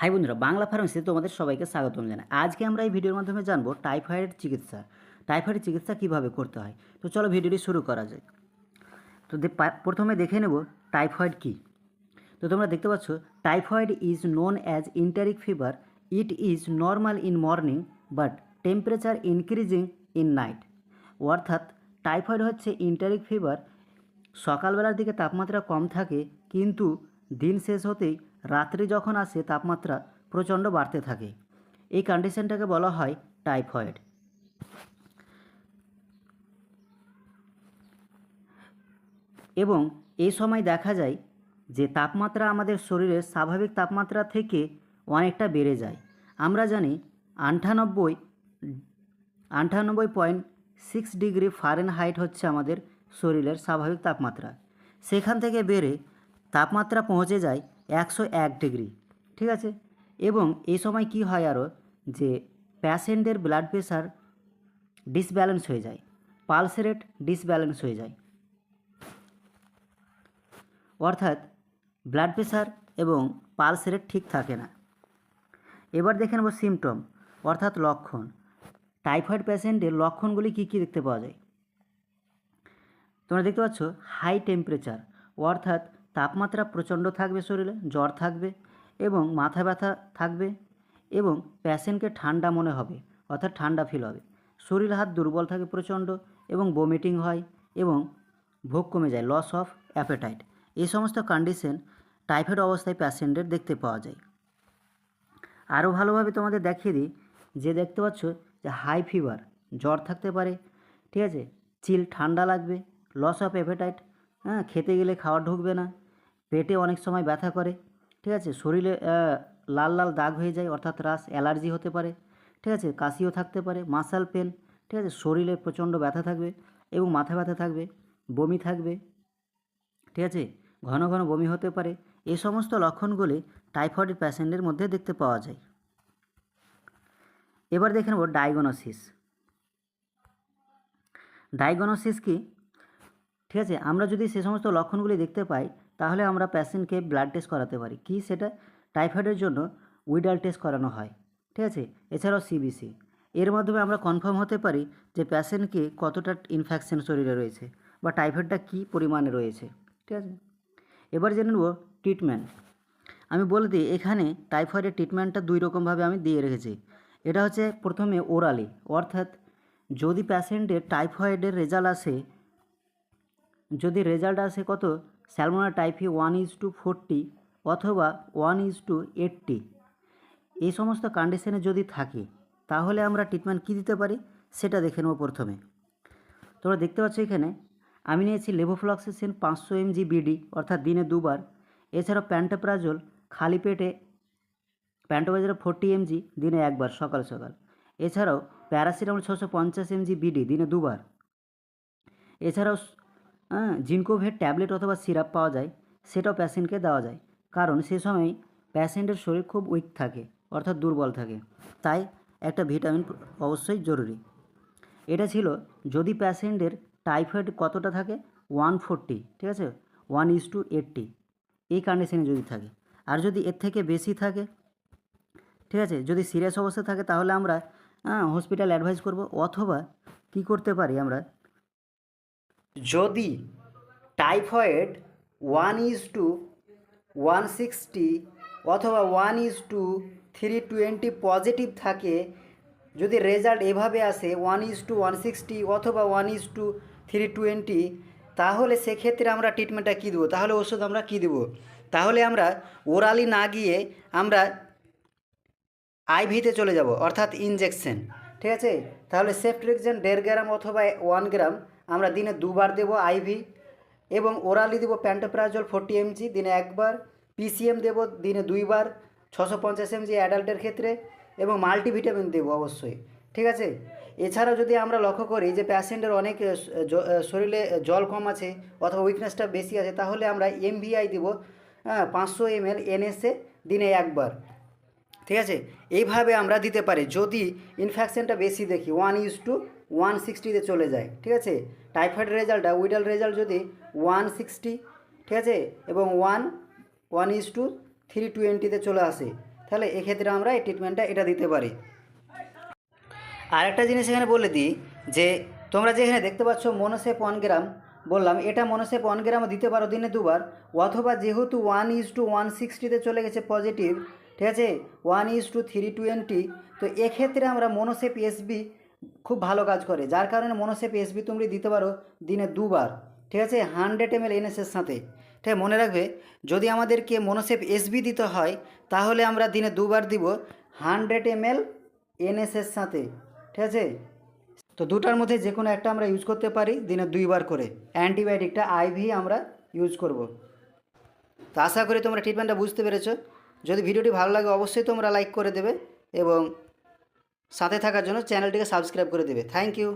High বন্ধুরা, বাংলা ফার্মেসিতে তোমাদের সবাইকে স্বাগতম জানাই। আজকে আমরা এই ভিডিওর মাধ্যমে জানব টাইফয়েড চিকিৎসা টাইফয়েড চিকিৎসা কীভাবে করতে হয়? তো চলো ভিডিওটি শুরু করা যায় তো প্রথমে দেখে নেব টাইফয়েড কী। তো তোমরা দেখতে পাচ্ছ, typhoid is known as enteric fever, it is normal in morning, but temperature increasing in night. অর্থাৎ টাইফয়েড হচ্ছে ইন্টারিক ফিভার, সকালবেলার দিকে তাপমাত্রা কম থাকে, কিন্তু দিন শেষ হতেই রাত্রি যখন আসে, তাপমাত্রা প্রচণ্ড বাড়তে থাকে। এই কন্ডিশনটাকে বলা হয় টাইফয়েড এবং এই সময় দেখা যায় যে, তাপমাত্রা আমাদের শরীরের স্বাভাবিক তাপমাত্রা থেকে অনেকটা বেড়ে যায়। আমরা জানি আটানব্বই আটানব্বই point six degree Fahrenheit হচ্ছে আমাদের শরীরের স্বাভাবিক তাপমাত্রা। সেখান থেকে বেড়ে তাপমাত্রা পৌঁছে যায় একশো এক ডিগ্রি, ঠিক আছে? এবং এই সময় কি হয় আরও যে প্যাশেন্টের ব্লাড প্রেশার ডিসব্যালেন্স হয়ে যায় পালস রেট ডিসব্যালেন্স হয়ে যায়। অর্থাৎ ব্লাড প্রেশার এবং পালস রেট ঠিক থাকে না। এবার দেখে নেব সিমটম অর্থাৎ লক্ষণ। টাইফয়েড পেশেন্টের লক্ষণগুলি কী কী দেখতে পাওয়া যায়? তোমরা দেখতে পাচ্ছ হাই টেম্পারেচার অর্থাৎ তাপমাত্রা প্রচণ্ড থাকবে শরীরে, জ্বর থাকবে এবং মাথা ব্যথা থাকবে এবং প্যাশেন্টকে ঠান্ডা মনে হবে, অর্থাৎ ঠান্ডা ফিল হবে। শরীর হাত দুর্বল থাকে প্রচণ্ড এবং বমিটিং হয় এবং ভোগ কমে যায় লস অফ অ্যাপেটাইট এই সমস্ত কন্ডিশন টাইফয়েড অবস্থায় প্যাশেন্টের দেখতে পাওয়া যায়। আরও ভালোভাবে তোমাদের দেখিয়ে দিই, যে দেখতে পাচ্ছ যে হাই ফিভার জ্বর থাকতে পারে, ঠিক আছে? চিল ঠান্ডা লাগবে লস অফ অ্যাপেটাইট হ্যাঁ? খেতে গেলে খাওয়া ঢুকবে না। পেটে অনেক সময় ব্যথা করে, ঠিক আছে? শরীরে লাল লাল দাগ হয়ে যায়, অর্থাৎ রাস, অ্যালার্জি হতে পারে, ঠিক আছে? কাশিও থাকতে পারে, মাসাল পেন, ঠিক আছে? শরীরে প্রচণ্ড ব্যথা থাকবে এবং মাথা ব্যথা থাকবে, বমি থাকবে, ঠিক আছে? ঘন ঘন বমি হতে পারে। এই সমস্ত লক্ষণগুলি টাইফয়েড প্যাশেন্টের মধ্যে দেখতে পাওয়া যায়। এবার দেখে নেব ডায়াগনোসিস ডায়াগনোসিস কি? ঠিক আছে? আমরা যদি সে সমস্ত লক্ষণগুলি দেখতে পাই তাহলে আমরা প্যাশেন্টকে ব্লাড টেস্ট করাতে পারি। কি সেটা? টাইফয়েডের জন্য উইডাল টেস্ট করানো হয়। ঠিক আছে? এছাড়াও সিবিসি এর মাধ্যমে আমরা কনফার্ম হতে পারি যে প্যাশেন্টকে কতটা ইনফেকশন শরীরে রয়েছে বা টাইফয়েডটা কী পরিমাণে রয়েছে। ঠিক আছে? এবার জেনে নেব ট্রিটমেন্ট আমি বলে দিই, এখানে টাইফয়েডের ট্রিটমেন্টটা দুই রকমভাবে আমি দিয়ে রেখেছি। এটা হচ্ছে প্রথমে ওরালি অর্থাৎ যদি প্যাশেন্টের টাইফয়েডের রেজাল্ট আসে, যদি রেজাল্ট আসে কত? Salmonella typhi one is two forty অথবা ওয়ান ইজ টু এইটটি। এই সমস্ত কন্ডিশনে যদি থাকে, তাহলে আমরা ট্রিটমেন্ট কী দিতে পারি? সেটা দেখে নেব প্রথমে। তোমরা দেখতে পাচ্ছ এখানে, আমি নিয়েছি লেভোফ্লক্সিসিন পাঁচশো এমজি বিডি অর্থাৎ দিনে দুবার। এছাড়াও প্যান্টোপ্রাজল খালি পেটে প্যান্টোপ্রাজল ফোরটি এমজি দিনে একবার, সকাল সকাল। এছাড়াও প্যারাসিটামল ছশো পঞ্চাশ এমজি বিডি দিনে দুবার। এছাড়াও হ্যাঁ জিনকোভের ট্যাবলেট অথবা সিরাপ পাওয়া যায়, সেটাও প্যাশেন্টকে দেওয়া যায়। কারণ সে সময় প্যাশেন্টের শরীর খুব উইক থাকে, অর্থাৎ দুর্বল থাকে। তাই একটা ভিটামিন অবশ্যই জরুরি। এটা ছিল যদি প্যাশেন্টের টাইফয়েড কতটা থাকে? ওয়ান ফোরটি, ঠিক আছে? ওয়ান ইজ টু এইটটি, এই কন্ডিশনে যদি থাকে। আর যদি এর থেকে বেশি থাকে, ঠিক আছে? যদি সিরিয়াস অবস্থা থাকে, তাহলে আমরা হ্যাঁ হসপিটাল অ্যাডভাইস করব। অথবা কি করতে পারি আমরা? যদি typhoid one is two one sixty অথবা one is two three twenty positive থাকে, যদি রেজাল্ট এভাবে আসে one is two one sixty অথবা one is two three twenty, তাহলে সেক্ষেত্রে আমরা ট্রিটমেন্টটা কী দেবো? তাহলে ওষুধ আমরা কী দেবো? তাহলে আমরা ওরালি না গিয়ে আমরা আইভিতে চলে যাব, অর্থাৎ ইনজেকশন ঠিক আছে? তাহলে সেফট্রিকজেন দেড় গ্রাম অথবা ওয়ান গ্রাম আমরা দিনে দুবার দেব আইভি এবং ওরালি দেবো প্যান্টোপ্রাজল ফোর্টি এমজি, দিনে একবার। পিসিএম দেবো দিনে দুইবার, ছশো পঞ্চাশ এমজি অ্যাডাল্টের ক্ষেত্রে এবং মাল্টিভিটামিন দেবো অবশ্যই, ঠিক আছে? এছাড়া যদি আমরা লক্ষ্য করি যে প্যাশেন্টের অনেক শরীরে জল কম আছে অথবা উইকনেসটা বেশি আছে, তাহলে আমরা এমভিআই দেবো হ্যাঁ পাঁচশো এমএল এনএসএ দিনে একবার। ঠিক আছে? এইভাবে আমরা দিতে পারি। যদি ইনফেকশনটা বেশি দেখি ওয়ান ইজ টু ওয়ান সিক্সটিতে চলে যায়, ঠিক আছে? টাইফয়েড রেজাল্টটা উইডাল রেজাল্ট যদি ওয়ান সিক্সটি ঠিক আছে? এবং one one is two three টোয়েন্টিতে চলে আসে, তাহলে এক্ষেত্রে আমরা এই ট্রিটমেন্টটা এটা দিতে পারি। আরেকটা জিনিস এখানে বলে দিই, যে তোমরা যেখানে দেখতে পাচ্ছ মনোসেপ ওয়ান গ্রাম বললাম, এটা মনোসেপ ওয়ান গ্রামও দিতে পারো দিনে দুবার, অথবা যেহেতু ওয়ান ইজ টু ওয়ান সিক্সটিতে চলে গেছে পজিটিভ ঠিক আছে? One is two three twenty তো এক্ষেত্রে আমরা মনোসেপ এসবি খুব ভালো কাজ করে। যার কারণে মনোসেপ এসবি তুমি দিতে পারো দিনে দুবার। ঠিক আছে? হান্ড্রেড এম এল এনএসের সাথে। ঠিক মনে রাখবে, যদি আমাদেরকে মনোসেপ এসবি দিতে হয়, তাহলে আমরা দিনে দুবার দিব হান্ড্রেড এম এল এনএসের সাথে। ঠিক আছে? তো দুটার মধ্যে যে কোনো একটা আমরা ইউজ করতে পারি দিনে দুইবার করে। অ্যান্টিবায়োটিকটা আইভি আমরা ইউজ করব। তো আশা করি তোমরা ট্রিটমেন্টটা বুঝতে পেরেছ। যদি ভিডিওটি ভালো লাগে অবশ্যই তোমরা লাইক করে দেবে এবং সাথে থাকার জন্য চ্যানেলটিকে সাবস্ক্রাইব করে দেবে। Thank you